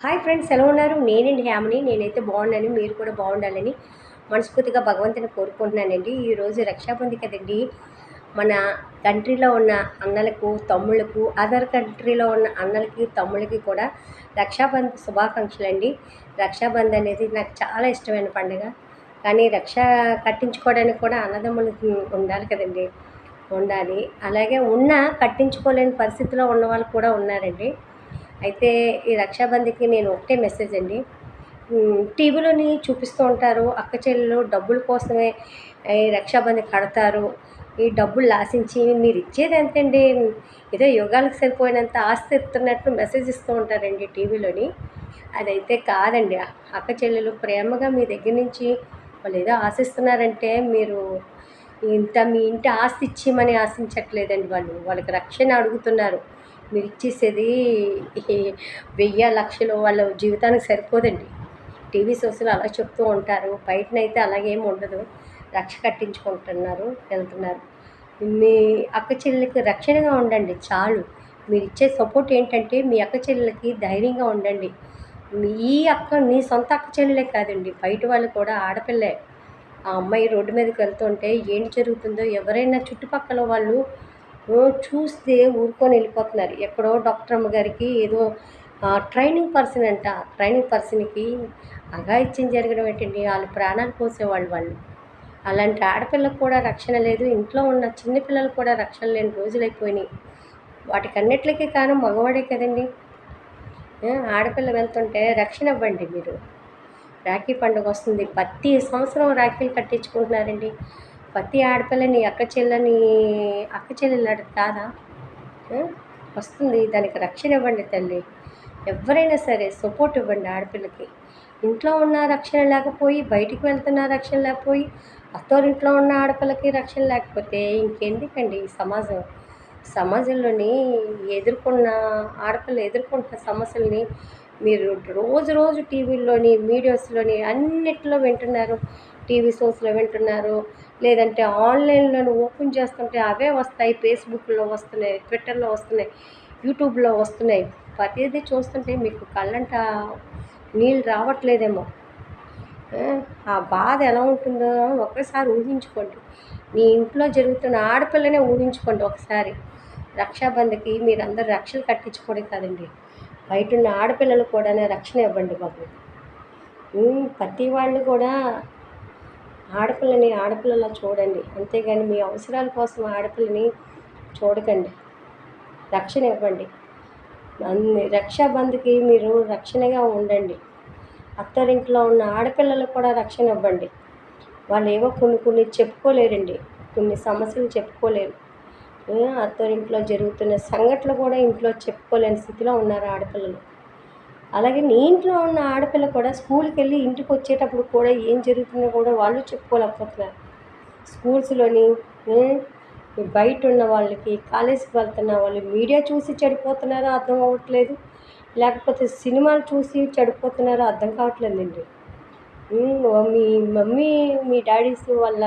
Hi friends ఎలా ఉన్నారు? నేనండి హ్యామని. నేనైతే బాగున్నాను. మీరు కూడా బాగుండాలని మనస్ఫూర్తిగా భగవంతుని కోరుకుంటున్నానండి. ఈరోజు రక్షాబంధి కదండి. మన కంట్రీలో ఉన్న అన్నలకు తమ్ముళ్ళకు అదర్ కంట్రీలో ఉన్న అన్నలకి తమ్ముళ్ళకి కూడా రక్షాబంధ శుభాకాంక్షలు అండి రక్షాబంధ్ అనేది నాకు చాలా ఇష్టమైన పండుగ. కానీ రక్ష కట్టించుకోవడానికి కూడా అన్నదమ్ములు ఉండాలి కదండి. ఉండాలి. అలాగే ఉన్న కట్టించుకోలేని పరిస్థితిలో ఉన్న వాళ్ళు కూడా ఉన్నారండి. అయితే ఈ రక్షాబంధికి నేను ఒకటే మెసేజ్ అండి. టీవీలోని చూపిస్తూ ఉంటారు అక్క చెల్లెలు డబ్బుల కోసమే ఈ రక్షాబంధి కడతారు ఈ డబ్బులు ఆశించి మీరు ఇచ్చేది ఎంతండి? ఏదో యోగాలకు సరిపోయినంత ఆస్తి ఇస్తున్నట్లు మెసేజ్ ఇస్తూ ఉంటారండి టీవీలోని. అదైతే కాదండి అక్క చెల్లెలు ప్రేమగా మీ దగ్గర నుంచి వాళ్ళు ఏదో ఆశిస్తున్నారంటే మీరు ఇంత మీ ఇంటి ఆస్తి ఇచ్చిమని ఆశించట్లేదండి వాళ్ళు వాళ్ళకి రక్షణ అడుగుతున్నారు. మీరు ఇచ్చేసేది వెయ్యి లక్షలు వాళ్ళ జీవితానికి సరిపోదండి. టీవీ షోస్లో అలా చెప్తూ ఉంటారు. బయటనైతే అలాగేం ఉండదు. రక్ష కట్టించుకుంటున్నారు వెళ్తున్నారు. మీ అక్క చెల్లెలకి రక్షణగా ఉండండి చాలు. మీరు ఇచ్చే సపోర్ట్ ఏంటంటే మీ అక్క చెల్లెలకి ధైర్యంగా ఉండండి. మీ ఈ అక్క నీ సొంత అక్క చెల్లెలే కాదండి. బయట వాళ్ళు కూడా ఆడపిల్లే. ఆ అమ్మాయి రోడ్డు మీదకి వెళ్తుంటే ఏంటి జరుగుతుందో ఎవరైనా చుట్టుపక్కల వాళ్ళు చూస్తే ఊరుకొని వెళ్ళిపోతున్నారు. ఎక్కడో డాక్టర్ అమ్మ గారికి ఏదో ట్రైనింగ్ పర్సన్ అంట. ట్రైనింగ్ పర్సన్కి అఘాయిత్యం జరగడం ఏంటండి? వాళ్ళు ప్రాణాలు పోసేవాళ్ళు వాళ్ళు. అలాంటి ఆడపిల్లకు కూడా రక్షణ లేదు. ఇంట్లో ఉన్న చిన్నపిల్లలకు కూడా రక్షణ లేని రోజులైపోయినాయి వాటికన్నిటికీ కారణం మగవాడే కదండి. ఆడపిల్ల వెళ్తుంటే రక్షణ ఇవ్వండి మీరు. రాఖీ పండుగ వస్తుంది. ప్రతి సంవత్సరం రాఖీలు కట్టించుకుంటున్నారండి. ప్రతి ఆడపిల్లని అక్క చెల్లని అక్క చెల్లెలు కాదా వస్తుంది. దానికి రక్షణ ఇవ్వండి తల్లి. ఎవరైనా సరే సపోర్ట్ ఇవ్వండి ఆడపిల్లకి. ఇంట్లో ఉన్న రక్షణ లేకపోయి బయటికి వెళ్తున్న రక్షణ లేకపోయి అత్తోరింట్లో ఉన్న ఆడపిల్లకి రక్షణ లేకపోతే ఇంకెందుకండి ఈ సమాజం? సమాజంలోని ఎదుర్కొన్న ఆడపిల్లలు ఎదుర్కొంటున్న సమస్యల్ని మీరు రోజు రోజు టీవీల్లోని మీడియాస్లోని అన్నిట్లో వింటున్నారు. టీవీ షోస్లో వింటున్నారు. లేదంటే ఆన్లైన్లో ఓపెన్ చేస్తుంటే అవే వస్తాయి. ఫేస్బుక్లో వస్తున్నాయి ట్విట్టర్లో వస్తున్నాయి యూట్యూబ్లో వస్తున్నాయి. ప్రతిదీ చూస్తుంటే మీకు కళ్ళంట నీళ్ళు రావట్లేదేమో. ఆ, బాధ ఎలా ఉంటుందో ఒకసారి ఊహించుకోండి. మీ ఇంట్లో జరుగుతున్న ఆడపిల్లనే ఊహించుకోండి ఒకసారి. రక్షాబంధకి మీరందరూ రక్షలు కట్టించుకోవడం కాదండి. బయట ఉన్న ఆడపిల్లలు కూడా రక్షణ ఇవ్వండి బాబు. ప్రతి వాళ్ళు కూడా ఆడపిల్లని ఆడపిల్లలా చూడండి. అంతేగాని మీ అవసరాల కోసం ఆడపిల్లని చూడకండి. రక్షణ ఇవ్వండి. అన్ని రక్షాబంధుకి మీరు రక్షణగా ఉండండి. అత్తరింట్లో ఉన్న ఆడపిల్లలకు కూడా రక్షణ ఇవ్వండి. వాళ్ళు ఏవో కొన్ని కొన్ని చెప్పుకోలేరండి. కొన్ని సమస్యలు చెప్పుకోలేరు. అత్తరింట్లో జరుగుతున్న సంఘటనలు కూడా ఇంట్లో చెప్పుకోలేని స్థితిలో ఉన్నారు ఆడపిల్లలు. అలాగే నీ ఇంట్లో ఉన్న ఆడపిల్ల కూడా స్కూల్కి వెళ్ళి ఇంటికి వచ్చేటప్పుడు కూడా ఏం జరుగుతుందో కూడా వాళ్ళు చెప్పుకోలేకపోతున్నారు. స్కూల్స్లోని బయట ఉన్న వాళ్ళకి కాలేజీకి వెళ్తున్న వాళ్ళు మీడియా చూసి చెడిపోతున్నారో అర్థం అవ్వట్లేదు. లేకపోతే సినిమాలు చూసి చెడిపోతున్నారో అర్థం కావట్లేదండి. మీ మమ్మీ మీ డాడీస్ వాళ్ళ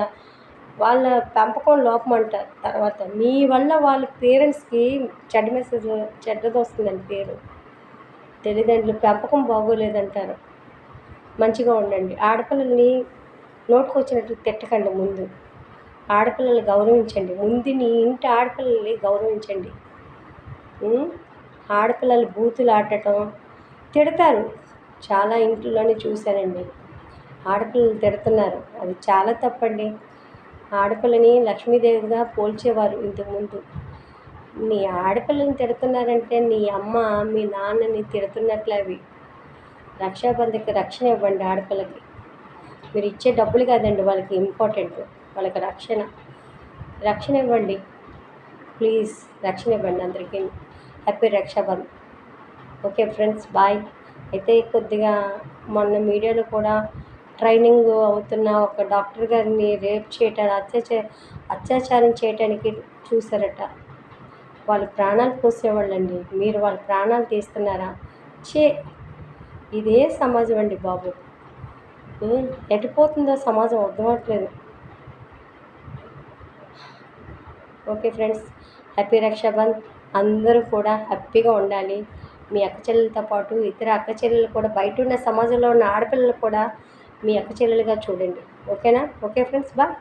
వాళ్ళ పెంపకం లోపం అంటారు తర్వాత మీ వల్ల వాళ్ళ పేరెంట్స్కి చెడ్డ మెసేజ్ చెడ్డది వస్తుందండి పేరు. తల్లిదండ్రులు పెంపకం బాగోలేదంటారు. మంచిగా ఉండండి. ఆడపిల్లల్ని నోటుకొచ్చినట్టు తిట్టకండి ముందు. ఆడపిల్లల్ని గౌరవించండి. ముందు నీ ఇంటి ఆడపిల్లల్ని గౌరవించండి. ఆడపిల్లలు బూతులు ఆడటం తిడతారు. చాలా ఇంట్లోనే చూశానండి. ఆడపిల్లలు తిడుతున్నారు. అది చాలా తప్పండి. ఆడపిల్లని లక్ష్మీదేవిగా పోల్చేవారు ఇంతకుముందు నీ ఆడపిల్లని తిడుతున్నారంటే నీ అమ్మ మీ నాన్నని తిడుతున్నట్లు అవి. రక్షాబంధకి రక్షణ ఇవ్వండి ఆడపిల్లకి. మీరు ఇచ్చే డబ్బులు కాదండి వాళ్ళకి ఇంపార్టెంట్. వాళ్ళకి రక్షణ. రక్షణ ఇవ్వండి. ప్లీజ్ రక్షణ ఇవ్వండి అందరికీ. Happy Raksha Bandhan okay friends bye. అయితే కొద్దిగా మొన్న మీడియాలో కూడా ట్రైనింగ్ అవుతున్న ఒక డాక్టర్ గారిని రేప్ చేయటానికి అత్యాచ అత్యాచారం చేయటానికి చూసారట వాళ్ళు ప్రాణాలు పోసేవాళ్ళండి. మీరు వాళ్ళ ప్రాణాలు తీస్తున్నారా? చే ఇదే సమాజం అండి బాబు. ఎటుపోతుందో సమాజం అర్థమవట్లేదు ఓకే ఫ్రెండ్స్ హ్యాపీ రక్షాబంధ్. అందరూ కూడా హ్యాపీగా ఉండాలి. మీ అక్క చెల్లెలతో పాటు ఇతర అక్క చెల్లెలు కూడా బయట ఉన్న సమాజంలో ఉన్న ఆడపిల్లలు కూడా మీ అక్క చెల్లెలుగా చూడండి. ఓకేనా? Okay friends bye.